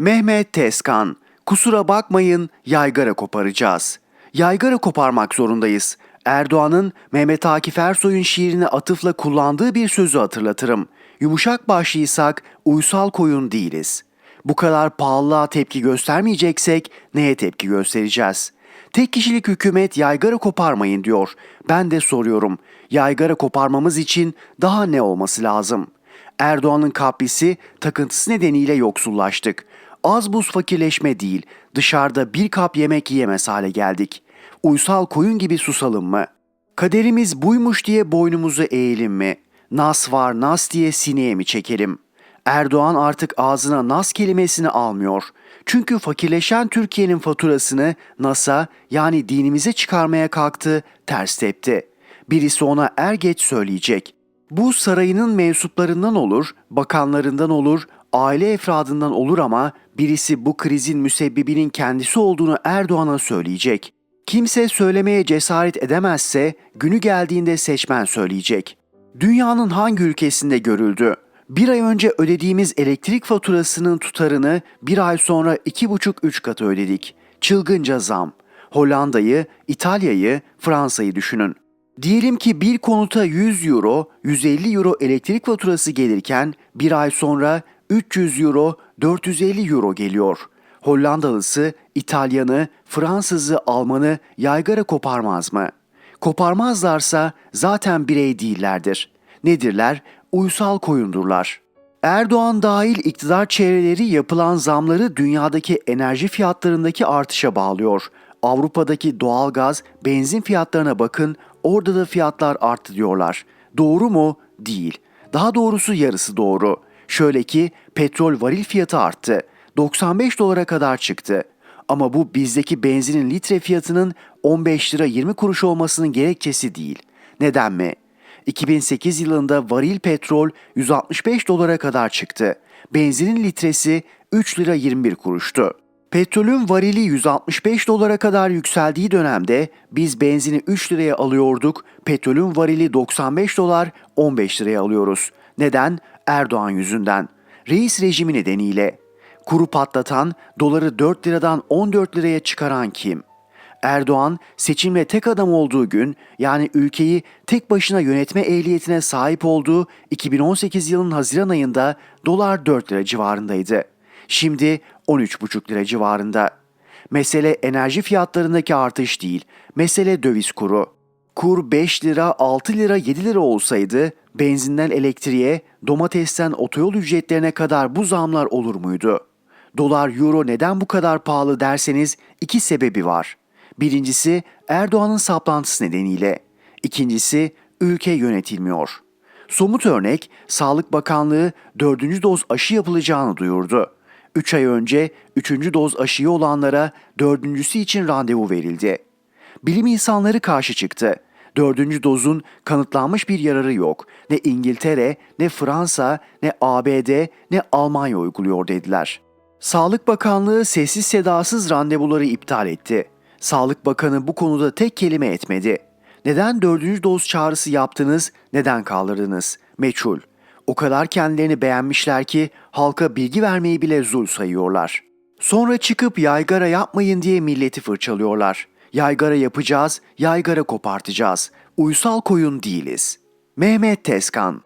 Mehmet Tezkan, kusura bakmayın yaygara koparacağız. Yaygara koparmak zorundayız. Erdoğan'ın Mehmet Akif Ersoy'un şiirine atıfla kullandığı bir sözü hatırlatırım. Yumuşak başlıysak uysal koyun değiliz. Bu kadar pahalılığa tepki göstermeyeceksek neye tepki göstereceğiz? Tek kişilik hükümet yaygara koparmayın diyor. Ben de soruyorum. Yaygara koparmamız için daha ne olması lazım? Erdoğan'ın kaprisi takıntısı nedeniyle yoksullaştık. Az buz fakirleşme değil, dışarıda bir kap yemek yiyemez hale geldik. Uysal koyun gibi susalım mı? Kaderimiz buymuş diye boynumuzu eğelim mi? Nas var nas diye sineye mi çekelim? Erdoğan artık ağzına nas kelimesini almıyor. Çünkü fakirleşen Türkiye'nin faturasını NAS'a yani dinimize çıkarmaya kalktı, ters tepti. Birisi ona er geç söyleyecek. Bu sarayının mensuplarından olur, bakanlarından olur, aile efradından olur ama birisi bu krizin müsebbibinin kendisi olduğunu Erdoğan'a söyleyecek. Kimse söylemeye cesaret edemezse günü geldiğinde seçmen söyleyecek. Dünyanın hangi ülkesinde görüldü? Bir ay önce ödediğimiz elektrik faturasının tutarını bir ay sonra 2,5-3 katı ödedik. Çılgınca zam. Hollanda'yı, İtalya'yı, Fransa'yı düşünün. Diyelim ki bir konuta 100 euro, 150 euro elektrik faturası gelirken bir ay sonra 300 euro, 450 euro geliyor. Hollandalısı, İtalyanı, Fransızı, Almanı yaygara koparmaz mı? Koparmazlarsa zaten birey değillerdir. Nedirler? Uysal koyundurlar. Erdoğan dahil iktidar çevreleri yapılan zamları dünyadaki enerji fiyatlarındaki artışa bağlıyor. Avrupa'daki doğalgaz, benzin fiyatlarına bakın, orada da fiyatlar arttı diyorlar. Doğru mu? Değil. Daha doğrusu yarısı doğru. Şöyle ki petrol varil fiyatı arttı. 95 dolara kadar çıktı. Ama bu bizdeki benzinin litre fiyatının 15 lira 20 kuruş olmasının gerekçesi değil. Neden mi? 2008 yılında varil petrol 165 dolara kadar çıktı. Benzinin litresi 3 lira 21 kuruştu. Petrolün varili 165 dolara kadar yükseldiği dönemde biz benzini 3 liraya alıyorduk, petrolün varili 95 dolar 15 liraya alıyoruz. Neden? Erdoğan yüzünden. Reis rejimi nedeniyle. Kuru patlatan, doları 4 liradan 14 liraya çıkaran kim? Erdoğan seçimle tek adam olduğu gün yani ülkeyi tek başına yönetme ehliyetine sahip olduğu 2018 yılının Haziran ayında dolar 4 lira civarındaydı. Şimdi 13,5 lira civarında. Mesele enerji fiyatlarındaki artış değil, mesele döviz kuru. Kur 5 lira, 6 lira, 7 lira olsaydı benzinden elektriğe, domatesten otoyol ücretlerine kadar bu zamlar olur muydu? Dolar, euro neden bu kadar pahalı derseniz iki sebebi var. Birincisi Erdoğan'ın saplantısı nedeniyle. İkincisi ülke yönetilmiyor. Somut örnek Sağlık Bakanlığı 4. doz aşı yapılacağını duyurdu. 3 ay önce 3. doz aşıyı olanlara dördüncüsü için randevu verildi. Bilim insanları karşı çıktı. Dördüncü dozun kanıtlanmış bir yararı yok. Ne İngiltere, ne Fransa, ne ABD, ne Almanya uyguluyor dediler. Sağlık Bakanlığı sessiz sedasız randevuları iptal etti. Sağlık Bakanı bu konuda tek kelime etmedi. Neden dördüncü doz çağrısı yaptınız, neden kaldırdınız? Meçhul. O kadar kendilerini beğenmişler ki halka bilgi vermeyi bile zul sayıyorlar. Sonra çıkıp yaygara yapmayın diye milleti fırçalıyorlar. Yaygara yapacağız, yaygara kopartacağız. Uysal koyun değiliz. Mehmet Tezkan